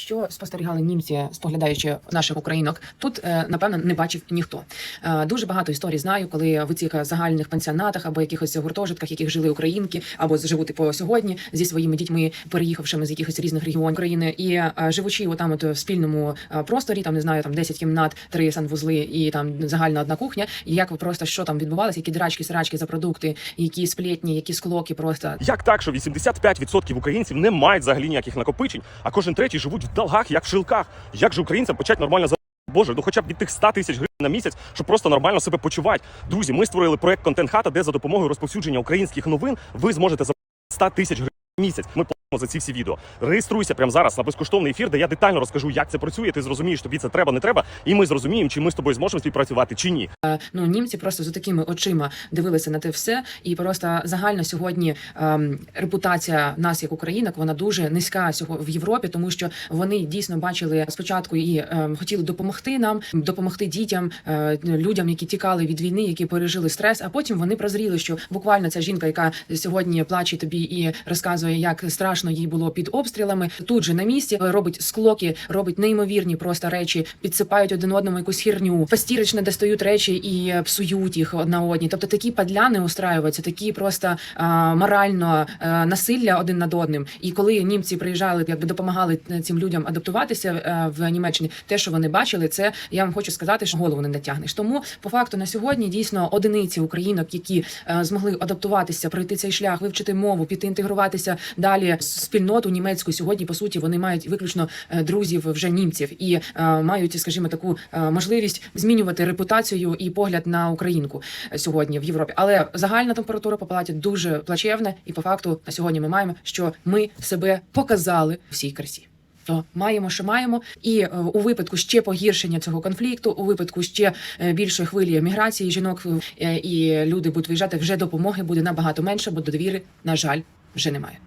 Що спостерігали німці, споглядаючи наших українок, тут е, напевно не бачив ніхто. Е, Дуже багато історій знаю, коли в цих загальних пансіонатах або якихось гуртожитках, яких жили українки, або живуть по сьогодні зі своїми дітьми, переїхавшими з якихось різних регіонів України, і е, живучи отам, от в спільному просторі, там не знаю, там 10 кімнат, три санвузли і там загальна одна кухня. І як просто що там відбувалося, які драчки, срачки за продукти, які сплетні, які склоки, просто Як так, що 85% українців не мають взагалі ніяких накопичень, а кожен третій живуть в долгах, як в шилках? Як же українцям почати нормально за Боже, ну хоча б від тих 100 тисяч гривень на місяць, щоб просто нормально себе почувати. Друзі, ми створили проект Контент Хата, де за допомогою розповсюдження українських новин ви зможете за 100 тисяч гривень на місяць. Ми за ці всі відео. Реєструйся прямо зараз на безкоштовний ефір, де я детально розкажу, як це працює. Ти зрозумієш, тобі це треба, не треба, і ми зрозуміємо, чи ми з тобою зможемо співпрацювати чи ні. Е, ну німці просто з такими очима дивилися на те все, і просто загально сьогодні ем, репутація нас як українок вона дуже низька в Європі, тому що вони дійсно бачили спочатку і ем, хотіли допомогти нам, допомогти дітям, е, людям, які тікали від війни, які пережили стрес. А потім вони прозріли, що буквально ця жінка, яка сьогодні плаче тобі і розказує, як страшно їй було під обстрілами, тут же на місці робить склоки, робить неймовірні просто речі, підсипають один одному якусь хірню, постірочно достають речі і е, псують їх одна одній. Тобто такі падляни устраюються, такі просто а, морально а, насилля один над одним. І коли німці приїжджали, якби допомагали е, цим людям адаптуватися е, в Німеччині, те, що вони бачили, це я вам хочу сказати, що голову не натягнеш. Тому по факту на сьогодні дійсно одиниці українок, які е, змогли адаптуватися, пройти цей шлях, вивчити мову, піти інтегруватися далі спільноту німецьку. Сьогодні по суті вони мають виключно е, друзів вже німців і е, мають, скажімо, таку е, можливість змінювати репутацію і погляд на українку сьогодні в Європі. Але загальна температура по палаті дуже плачевна, і по факту на сьогодні ми маємо, що ми себе показали всій красі. То маємо, що маємо, і у випадку ще погіршення цього конфлікту, у випадку ще більшої хвилі міграції жінок і люди будуть виїжджати, вже допомоги буде набагато менше, бо довіри, на жаль, вже немає.